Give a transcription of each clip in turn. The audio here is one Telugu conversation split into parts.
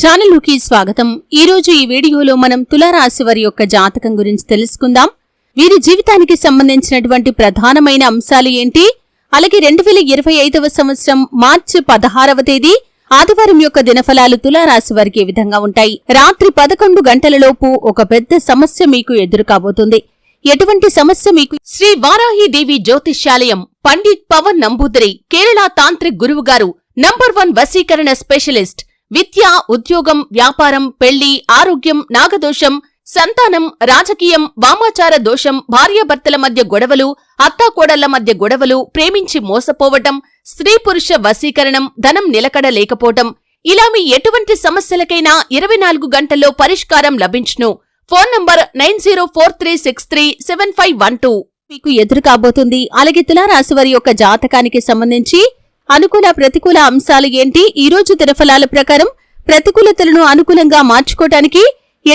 ఛానల్లోకి స్వాగతం. ఈ రోజు ఈ వీడియోలో మనం తులారాశి వారి యొక్క జాతకం గురించి తెలుసుకుందాం. వీరి జీవితానికి సంబంధించినటువంటి ప్రధానమైన అంశాలు ఏంటి? అలాగే రెండు వేల ఇరవై ఐదవ సంవత్సరం మార్చి పదహారవ తేదీ ఆదివారం యొక్క దినఫలాలు తులారాశి వారికి ఏ విధంగా ఉంటాయి? రాత్రి పదకొండు గంటలలోపు ఒక పెద్ద సమస్య మీకు ఎదురు కాబోతుంది ఎటువంటి సమస్య మీకు? శ్రీ వారాహిదేవి జ్యోతిష్యాలయం పండిత్ పవన్ నంబూదరి కేరళ తాంత్రిక్ గురువు గారు నంబర్ వన్ వశీకరణ స్పెషలిస్ట్ విద్య ఉద్యోగం వ్యాపారం పెళ్ళి ఆరోగ్యం నాగదోషం సంతానం రాజకీయం వామాచార దోషం భార్యాభర్తల మధ్య గొడవలు అత్తాకోడళ్ళ మధ్య గొడవలు ప్రేమించి మోసపోవటం స్త్రీ పురుష వశీకరణం ధనం నిలకడ లేకపోవటం ఇలా మీ ఎటువంటి సమస్యలకైనా ఇరవై నాలుగు గంటల్లో పరిష్కారం లభించును. Phone number nine zero four three six three seven five one two. మీకు ఎదురు కాబోతుంది అలాగే తులారాశి వారి యొక్క జాతకానికి సంబంధించి అనుకూల ప్రతికూల అంశాలు ఏంటి? ఈ రోజు దినఫలాల ప్రకారం ప్రతికూలతలను అనుకూలంగా మార్చుకోవటానికి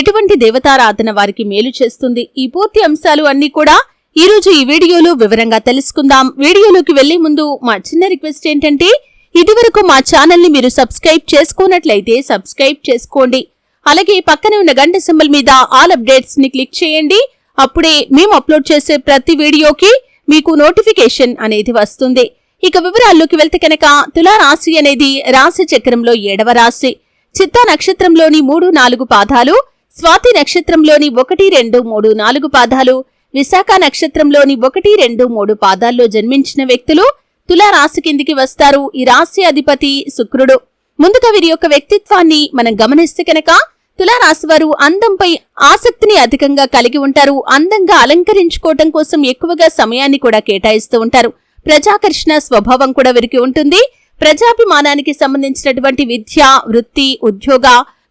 ఎటువంటి దేవతారాధన వారికి మేలు చేస్తుంది? ఈ పూర్తి అంశాలు అన్ని కూడా ఈ రోజు ఈ వీడియోలో వివరంగా తెలుసుకుందాం. వీడియోలోకి వెళ్ళే ముందు మా చిన్న రిక్వెస్ట్ ఏంటంటే ఇదివరకు మా ఛానల్ని మీరు సబ్స్క్రైబ్ చేసుకున్నట్లయితే సబ్స్క్రైబ్ చేసుకోండి. అలాగే పక్కనే ఉన్న గంట సింబల్ మీద ఆల్ అప్డేట్స్ని క్లిక్ చేయండి. అప్పుడే మేము అప్లోడ్ చేసే ప్రతి వీడియోకి మీకు నోటిఫికేషన్ అనేది వస్తుంది. ఇక వివరాల్లోకి వెళ్తే కనుక తులారాశి అనేది రాశి చక్రంలో ఏడవ రాశి. చిత్తా నక్షత్రంలోని మూడు నాలుగు పాదాలు స్వాతి నక్షత్రంలోని ఒకటి రెండు మూడు నాలుగు పాదాలు విశాఖ నక్షత్రంలోని ఒకటి రెండు మూడు పాదాల్లో జన్మించిన వ్యక్తులు తులారాశి కిందికి వస్తారు. ఈ రాశి అధిపతి శుక్రుడు. ముందుగా వీరి యొక్క వ్యక్తిత్వాన్ని మనం గమనిస్తే కనుక తులారాశి వారు అందంపై ఆసక్తిని అధికంగా కలిగి ఉంటారు. అందంగా అలంకరించుకోవటం కోసం ఎక్కువగా సమయాన్ని కూడా కేటాయిస్తూ ఉంటారు. ప్రజాకర్షణ స్వభావం కూడా వీరికి ఉంటుంది. ప్రజాభిమానానికి సంబంధించినటువంటి విద్య వృత్తి ఉద్యోగ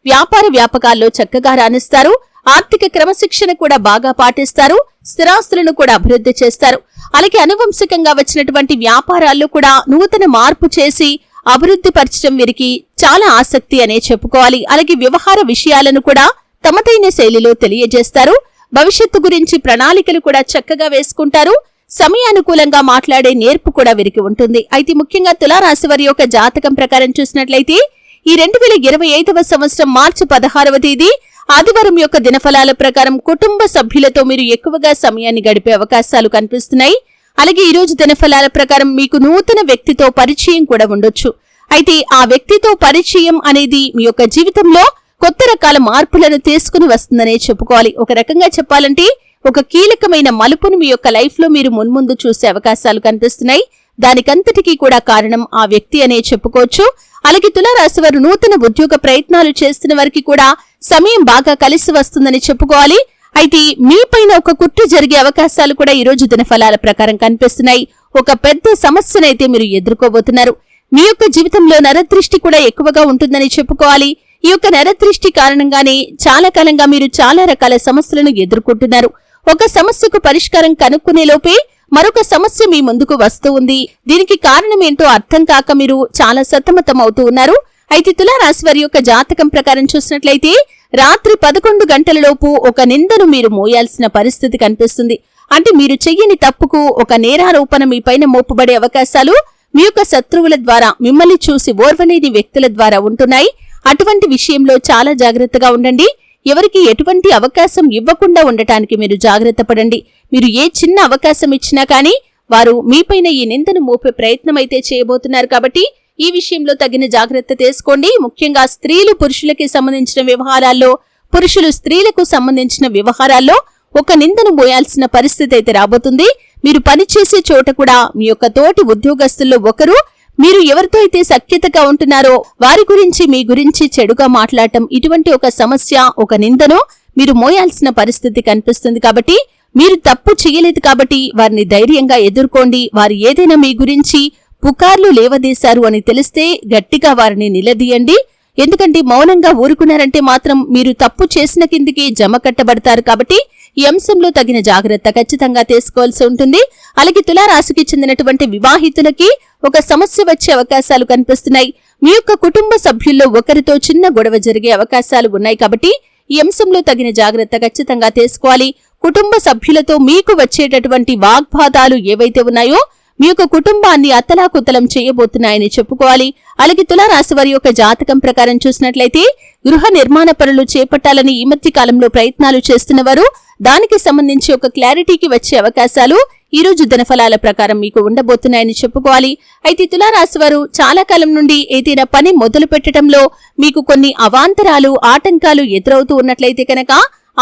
వ్యాపార వ్యాపకాల్లో చక్కగా రాణిస్తారు. ఆర్థిక క్రమశిక్షణ కూడా బాగా పాటిస్తారు. స్థిరాస్తులను కూడా అభివృద్ధి చేస్తారు. అలాగే అనువంశికంగా వచ్చినటువంటి వ్యాపారాల్లో కూడా నూతన మార్పు చేసి అభివృద్ధి పరచడం వీరికి చాలా ఆసక్తి అనే చెప్పుకోవాలి. అలాగే వ్యవహార విషయాలను కూడా తమదైన శైలిలో తెలియజేస్తారు. భవిష్యత్తు గురించి ప్రణాళికలు కూడా చక్కగా వేసుకుంటారు. సమయానుకూలంగా మాట్లాడే నేర్పు కూడా వీరికి ఉంటుంది. అయితే ముఖ్యంగా తులారాశి వారి యొక్క జాతకం ప్రకారం చూసినట్లయితే ఈ రెండు వేల ఇరవై ఐదవ సంవత్సరం మార్చి పదహారవ తేదీ ఆదివారం యొక్క దినఫలాల ప్రకారం కుటుంబ సభ్యులతో మీరు ఎక్కువగా సమయాన్ని గడిపే అవకాశాలు కనిపిస్తున్నాయి. అలాగే ఈ రోజు దినఫలాల ప్రకారం మీకు నూతన వ్యక్తితో పరిచయం కూడా ఉండొచ్చు. అయితే ఆ వ్యక్తితో పరిచయం అనేది మీ యొక్క జీవితంలో కొత్త రకాల మార్పులను తీసుకుని వస్తుందనే చెప్పుకోవాలి. ఒక రకంగా చెప్పాలంటే ఒక కీలకమైన మలుపును మీ యొక్క లైఫ్లో మీరు మున్ముందు చూసే అవకాశాలు కనిపిస్తున్నాయి. దానికంతటికీ కూడా కారణం ఆ వ్యక్తి అనే చెప్పుకోవచ్చు. అలాగే తులారాశి వారు నూతన ఉద్యోగ ప్రయత్నాలు చేస్తున్న వారికి కూడా సమయం బాగా కలిసి వస్తుందని చెప్పుకోవాలి. అయితే మీపైన ఒక కుట్ర జరిగే అవకాశాలు కూడా ఈ రోజు దినఫలాల ప్రకారం కనిపిస్తున్నాయి. ఒక పెద్ద సమస్యనైతే మీరు ఎదుర్కోబోతున్నారు. మీ యొక్క జీవితంలో నరదృష్టి కూడా ఎక్కువగా ఉంటుందని చెప్పుకోవాలి. ఈ యొక్క నరదృష్టి కారణంగానే చాలా కాలంగా మీరు చాలా రకాల సమస్యలను ఎదుర్కొంటున్నారు. ఒక సమస్యకు పరిష్కారం కనుక్కునే లోపే మరొక సమస్య మీ ముందుకు వస్తూ ఉంది. దీనికి కారణం ఏంటో అర్థం కాక మీరు చాలా సతమతం అవుతూ ఉన్నారు. అయితే తులారాశి వారి యొక్క జాతకం ప్రకారం చూసినట్లయితే రాత్రి పదకొండు గంటలలోపు ఒక నిందను మీరు మోయాల్సిన పరిస్థితి కనిపిస్తుంది. అంటే మీరు చెయ్యని తప్పుకు ఒక నేరారోపణ మీ పైన మోపబడే అవకాశాలు మీ యొక్క శత్రువుల ద్వారా మిమ్మల్ని చూసి ఓర్వలేని వ్యక్తుల ద్వారా ఉంటున్నాయి. అటువంటి విషయంలో చాలా జాగ్రత్తగా ఉండండి. ఎవరికి ఎటువంటి అవకాశం ఇవ్వకుండా ఉండటానికి మీరు జాగ్రత్త పడండి. మీరు ఏ చిన్న అవకాశం ఇచ్చినా కానీ వారు మీపైన ఈ నిందను మోపే ప్రయత్నం అయితే చేయబోతున్నారు కాబట్టి ఈ విషయంలో తగిన జాగ్రత్త తీసుకోండి. ముఖ్యంగా స్త్రీలు పురుషులకి సంబంధించిన వ్యవహారాల్లో పురుషులు స్త్రీలకు సంబంధించిన వ్యవహారాల్లో ఒక నిందను మోయాల్సిన పరిస్థితి అయితే రాబోతుంది. మీరు పనిచేసే చోట కూడా మీ యొక్క తోటి ఉద్యోగస్తుల్లో ఒకరు మీరు ఎవరితో అయితే సఖ్యతగా ఉంటున్నారో వారి గురించి మీ గురించి చెడుగా మాట్లాడటం ఇటువంటి ఒక సమస్య ఒక నిందను మీరు మోయాల్సిన పరిస్థితి కనిపిస్తుంది కాబట్టి మీరు తప్పు చేయలేదు కాబట్టి వారిని ధైర్యంగా ఎదుర్కోండి. వారు ఏదైనా మీ గురించి పుకార్లు లేవదీశారు అని తెలిస్తే గట్టిగా వారిని నిలదీయండి. ఎందుకంటే మౌనంగా ఊరుకున్నారంటే మాత్రం మీరు తప్పు చేసిన కిందికి జమ కట్టబడతారు కాబట్టి ఈ అంశంలో తగిన జాగ్రత్త ఖచ్చితంగా తీసుకోవాల్సి ఉంటుంది. అలాగే తులారాశికి చెందినటువంటి వివాహితులకి ఒక సమస్య వచ్చే అవకాశాలు కనిపిస్తున్నాయి. మీ యొక్క కుటుంబ సభ్యుల్లో ఒకరితో చిన్న గొడవ జరిగే అవకాశాలు ఉన్నాయి కాబట్టి ఈ అంశంలో తగిన జాగ్రత్త ఖచ్చితంగా తీసుకోవాలి. కుటుంబ సభ్యులతో మీకు వచ్చేటటువంటి వాగ్వాదాలు ఏవైతే ఉన్నాయో మీ యొక్క కుటుంబాన్ని అత్తలాకుత్తలం చేయబోతున్నాయని చెప్పుకోవాలి. అలాగే తులారాశి వారి యొక్క జాతకం ప్రకారం చూసినట్లయితే గృహ నిర్మాణ పనులు చేపట్టాలని ఈ మధ్య కాలంలో ప్రయత్నాలు చేస్తున్నవారు దానికి సంబంధించి ఒక క్లారిటీకి వచ్చే అవకాశాలు ఈ రోజు దినఫలాల ప్రకారం మీకు ఉండబోతున్నాయని చెప్పుకోవాలి. అయితే తులారాశి వారు చాలా కాలం నుండి ఏదైనా పని మొదలు పెట్టడంలో మీకు కొన్ని అవాంతరాలు ఆటంకాలు ఎదురవుతూ ఉన్నట్లయితే కనుక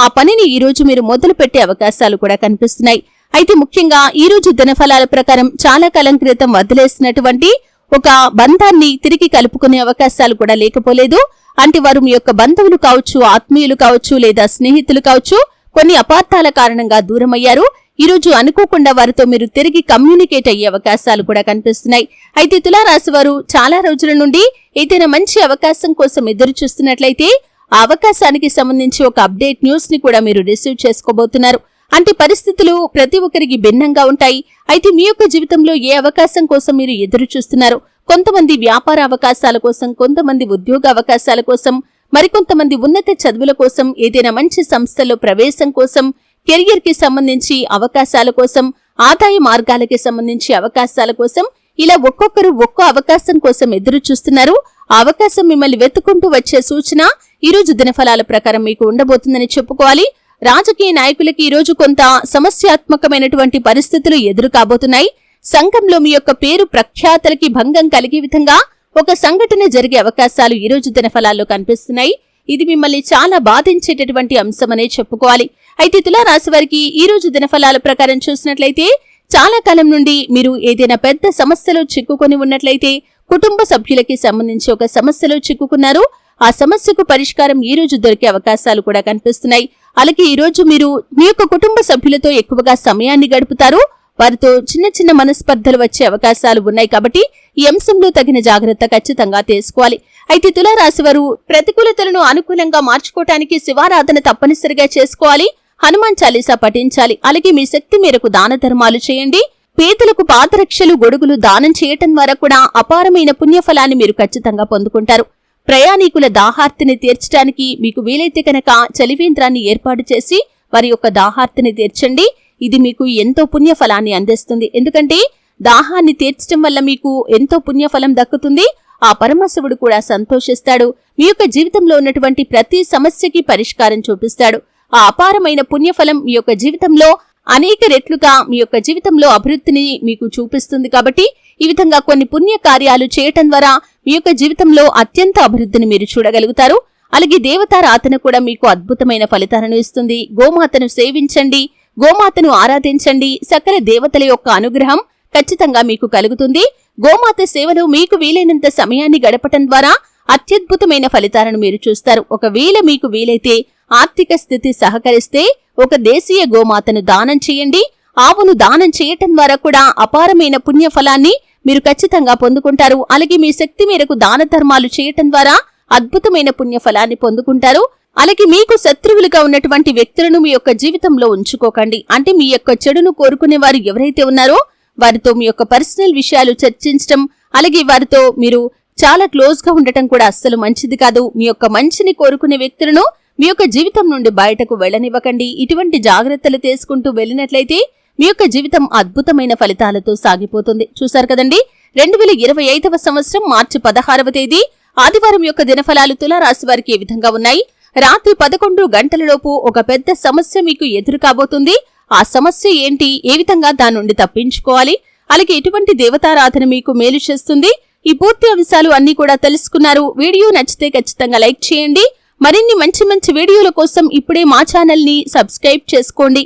ఆ పనిని ఈ రోజు మీరు మొదలు పెట్టే అవకాశాలు కూడా కనిపిస్తున్నాయి. అయితే ముఖ్యంగా ఈ రోజు దినఫలాల ప్రకారం చాలా కాలం క్రితం వదిలేసినటువంటి ఒక బంధాన్ని తిరిగి కలుపుకునే అవకాశాలు కూడా లేకపోలేదు. అంటే వారు మీ యొక్క బంధువులు కావచ్చు ఆత్మీయులు కావచ్చు లేదా స్నేహితులు కావచ్చు కొన్ని అపార్థాల కారణంగా దూరమయ్యారు. ఈ రోజు అనుకోకుండా వారితో మీరు తిరిగి కమ్యూనికేట్ అయ్యే అవకాశాలు కూడా కనిపిస్తున్నాయి. అయితే తులారాశి వారు చాలా రోజుల నుండి ఏదైనా మంచి అవకాశం కోసం ఎదురు చూస్తున్నట్లయితే ఆ అవకాశానికి సంబంధించి ఒక అప్డేట్ న్యూస్ని కూడా మీరు రిసీవ్ చేసుకోబోతున్నారు. అంటే పరిస్థితులు ప్రతి ఒక్కరికి భిన్నంగా ఉంటాయి. అయితే మీ యొక్క జీవితంలో ఏ అవకాశం కోసం మీరు ఎదురు చూస్తున్నారు? కొంతమంది వ్యాపార అవకాశాల కోసం కొంతమంది ఉద్యోగ అవకాశాల కోసం మరికొంతమంది ఉన్నత చదువుల కోసం ఏదైనా మంచి సంస్థలో ప్రవేశం కోసం కెరియర్కి సంబంధించి అవకాశాల కోసం ఆదాయ మార్గాలకి సంబంధించి అవకాశాల కోసం ఇలా ఒక్కొక్కరు ఒక్కో అవకాశం కోసం ఎదురు చూస్తున్నారు. అవకాశం మిమ్మల్ని వెతుకుంటూ వచ్చే సూచన ఈ రోజు దినఫలాల ప్రకారం మీకు ఉండబోతుందని చెప్పుకోవాలి. రాజకీయ నాయకులకి ఈరోజు కొంత సమస్యాత్మకమైనటువంటి పరిస్థితులు ఎదురు కాబోతున్నాయి సంఘంలో మీ యొక్క పేరు ప్రఖ్యాతలకి భంగం కలిగే విధంగా ఒక సంఘటన జరిగే అవకాశాలు ఈ రోజు దినఫలాల్లో కనిపిస్తున్నాయి. ఇది మిమ్మల్ని చాలా బాధించేటటువంటి అంశమనే చెప్పుకోవాలి. అయితే తులారాశి వారికి ఈ రోజు దినఫలాల ప్రకారం చూసినట్లయితే చాలా కాలం నుండి మీరు ఏదైనా పెద్ద సమస్యలో చిక్కుకొని ఉన్నట్లయితే కుటుంబ సభ్యులకి సంబంధించి ఒక సమస్యలో చిక్కుకున్నారు. ఆ సమస్యకు పరిష్కారం ఈ రోజు దొరికే అవకాశాలు కూడా కనిపిస్తున్నాయి. అలాగే ఈరోజు మీరు మీ యొక్క కుటుంబ సభ్యులతో ఎక్కువగా సమయాన్ని గడుపుతారు. వారితో చిన్న చిన్న మనస్పర్ధలు వచ్చే అవకాశాలు ఉన్నాయి కాబట్టి ఈ అంశంలో తగిన జాగ్రత్త ఖచ్చితంగా తీసుకోవాలి. అయితే తులారాశి వారు ప్రతికూలతలను అనుకూలంగా మార్చుకోవటానికి శివారాధన తప్పనిసరిగా చేసుకోవాలి. హనుమాన్ చాలీసా పఠించాలి. అలాగే మీ శక్తి మేరకు దాన ధర్మాలు చేయండి. పేదలకు పాదరక్షలు గొడుగులు దానం చేయటం ద్వారా కూడా అపారమైన పుణ్యఫలాన్ని మీరు ఖచ్చితంగా పొందుకుంటారు. ప్రయాణికుల దాహార్తిని తీర్చడానికి మీకు వీలైతే కనుక చలివేంద్రాన్ని ఏర్పాటు చేసి వారి యొక్క దాహార్తిని తీర్చండి. ఇది మీకు ఎంతో పుణ్యఫలాన్ని అందిస్తుంది. ఎందుకంటే దాహాన్ని తీర్చడం వల్ల మీకు ఎంతో పుణ్యఫలం దక్కుతుంది. ఆ పరమశివుడు కూడా సంతోషిస్తాడు. మీ యొక్క జీవితంలో ఉన్నటువంటి ప్రతి సమస్యకి పరిష్కారం చూపిస్తాడు. ఆ అపారమైన పుణ్యఫలం మీ యొక్క జీవితంలో అనేక రెట్లుగా మీ యొక్క జీవితంలో అభివృద్ధిని మీకు చూపిస్తుంది కాబట్టి ఈ విధంగా కొన్ని పుణ్య కార్యాలు చేయటం ద్వారా మీ యొక్క జీవితంలో అత్యంత అభివృద్ధిని మీరు చూడగలుగుతారు. అలాగే దేవతారాధన కూడా మీకు అద్భుతమైన ఫలితాలను ఇస్తుంది. గోమాతను సేవించండి. గోమాతను ఆరాధించండి. సకల దేవతల యొక్క అనుగ్రహం ఖచ్చితంగా మీకు కలుగుతుంది. గోమాత సేవలో మీకు వీలైనంత సమయాన్ని గడపటం ద్వారా అత్యద్భుతమైన ఫలితాలను మీరు చూస్తారు. ఒకవేళ మీకు వీలైతే ఆర్థిక స్థితి సహకరిస్తే ఒక దేశీయ గోమాతను దానం చేయండి. ఆవును దానం చేయటం ద్వారా కూడా అపారమైన పుణ్య ఫలాన్ని మీరు ఖచ్చితంగా పొందుకుంటారు. అలాగే మీ శక్తి మేరకు దాన ధర్మాలు చేయటం ద్వారా అద్భుతమైన పుణ్య ఫలాన్ని పొందుకుంటారు. అలాగే మీకు శత్రువులుగా ఉన్నటువంటి వ్యక్తులను మీ యొక్క జీవితంలో ఉంచుకోకండి. అంటే మీ యొక్క చెడును కోరుకునే వారు ఎవరైతే ఉన్నారో వారితో మీ యొక్క పర్సనల్ విషయాలు చర్చించడం అలాగే వారితో మీరు చాలా క్లోజ్గా ఉండటం కూడా అస్సలు మంచిది కాదు. మీ యొక్క మంచిని కోరుకునే వ్యక్తులను మీ యొక్క జీవితం నుండి బయటకు వెళ్ళనివ్వకండి. ఇటువంటి జాగ్రత్తలు తీసుకుంటూ వెళ్ళినట్లయితే మీ యొక్క జీవితం అద్భుతమైన ఫలితాలతో సాగిపోతుంది. చూశారు కదండి? రెండు వేల ఇరవై ఐదవ సంవత్సరం మార్చి పదహారవ తేదీ. ఆదివారం యొక్క దినఫలాలు తులారాశి వారికి ఏ విధంగా ఉన్నాయి? రాత్రి పదకొండు గంటలలోపు ఒక పెద్ద సమస్య మీకు ఎదురు కాబోతుంది. ఆ సమస్య ఏంటి? ఏ విధంగా దాని నుండి తప్పించుకోవాలి? అలాగే ఎటువంటి దేవతారాధన మీకు మేలు చేస్తుంది? ఈ పూర్తి అంశాలు అన్ని కూడా తెలుసుకున్నారు. వీడియో నచ్చితే ఖచ్చితంగా లైక్ చేయండి. మరిన్ని మంచి మంచి వీడియోల కోసం ఇప్పుడే మా ఛానల్ని సబ్స్క్రైబ్ చేసుకోండి.